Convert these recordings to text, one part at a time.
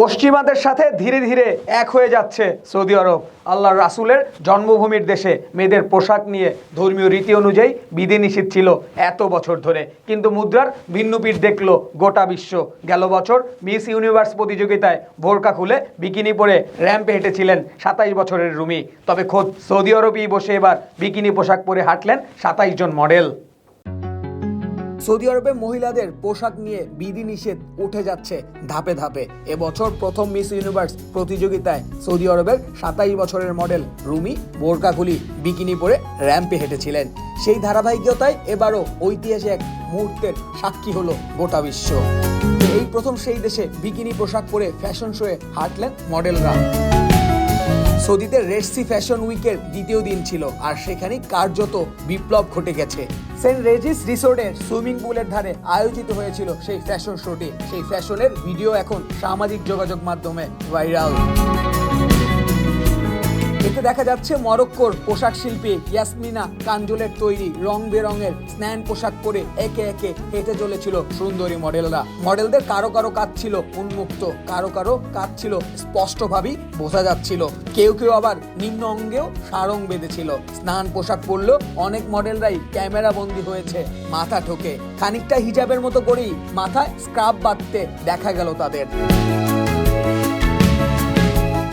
পশ্চিমাদের সাথে ধীরে ধীরে এক হয়ে যাচ্ছে সৌদি আরব। আল্লাহর রাসূলের জন্মভূমির দেশে মেয়েদের পোশাক নিয়ে ধর্মীয় রীতি অনুযায়ী বিধিনিষেধ ছিল এত বছর ধরে। কিন্তু মুদ্রার ভিন্নপিঠ দেখল, গোটা বিশ্ব। গেল বছর মিস ইউনিভার্স প্রতিযোগিতায় বোরকা খুলে বিকিনি পরে র্যাম্পে হেঁটেছিলেন সাতাইশ বছরের রুমি। তবে খোদ সৌদি আরবেই বসে এবার বিকিনি পোশাক পরে হাঁটলেন সাতাইশ জন মডেল। সৌদি আরবে মহিলাদের পোশাক নিয়ে বিধিনিষেধ উঠে যাচ্ছে ধাপে ধাপে। এবছর প্রথম মিস ইউনিভার্স প্রতিযোগিতায় সৌদি আরবের সাতাইশ বছরের মডেল রুমি বোরকা খুলি বিকিনি পরে র্যাম্পে হেঁটেছিলেন। সেই ধারাবাহিকতায় এবারও ঐতিহাসিক এক মুহূর্তের সাক্ষী হলো গোটা বিশ্ব। এই প্রথম সেই দেশে বিকিনি পোশাক পরে ফ্যাশন শোয়ে হাঁটলেন মডেলরা। সৌদিতে রেডসি ফ্যাশন উইকের দ্বিতীয় দিন ছিল, আর সেখানে কার্যত বিপ্লব ঘটে গেছে। সেন্ট রেজিস রিসোর্টের সুইমিং পুলের ধারে আয়োজিত হয়েছিল সেই ফ্যাশন শোটি সেই ফ্যাশনের ভিডিও এখন সামাজিক যোগাযোগ মাধ্যমে ভাইরাল। এতে দেখা যাচ্ছে মরক্কোর পোশাক শিল্পী ইয়াসমিনা কাঞ্জলের তৈরি রং বেরঙের স্ন্যান পোশাক পরে একে একে হেঁটে চলেছিল সুন্দরী মডেলরা। মডেলদের কারও কারও কাজ ছিল উন্মুক্ত, কারও কারও কাজ ছিল স্পষ্টভাবেই বোঝা যাচ্ছিল। কেউ কেউ আবার নিম্ন অঙ্গেও সারং বেঁধেছিল। স্নান পোশাক পরলেও অনেক মডেলরাই ক্যামেরা বন্দি হয়েছে মাথা ঠোকে। খানিকটা হিজাবের মতো করেই মাথায় স্ক্রাব বাঁধতে দেখা গেল তাদের।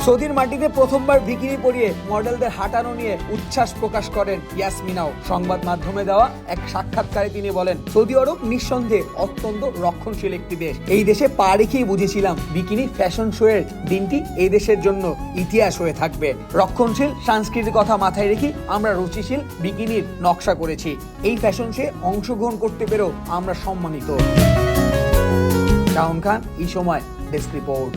সৌদির মাটিতে প্রথমবার বিকিনি পরিয়ে মডেলদের হাঁটানো নিয়ে উচ্ছ্বাস প্রকাশ করেন ইয়াসমিনাও। সংবাদ মাধ্যমে দেওয়া এক সাক্ষাৎকারে তিনি বলেন, সৌদি আরব নিঃসন্দেহে অত্যন্ত রক্ষণশীল একটি দেশ। এই দেশে পা রেখেই বুঝেছিলাম বিকিনি ফ্যাশন শো এর দিনটি এই দেশের জন্য ইতিহাস হয়ে থাকবে। রক্ষণশীল সংস্কৃতির কথা মাথায় রেখে আমরা রুচিশীল বিকিনির নকশা করেছি। এই ফ্যাশন শোয়ে অংশগ্রহণ করতে পেরেও আমরা সম্মানিত। শাহন খান, এই সময় ডেস্ক রিপোর্ট।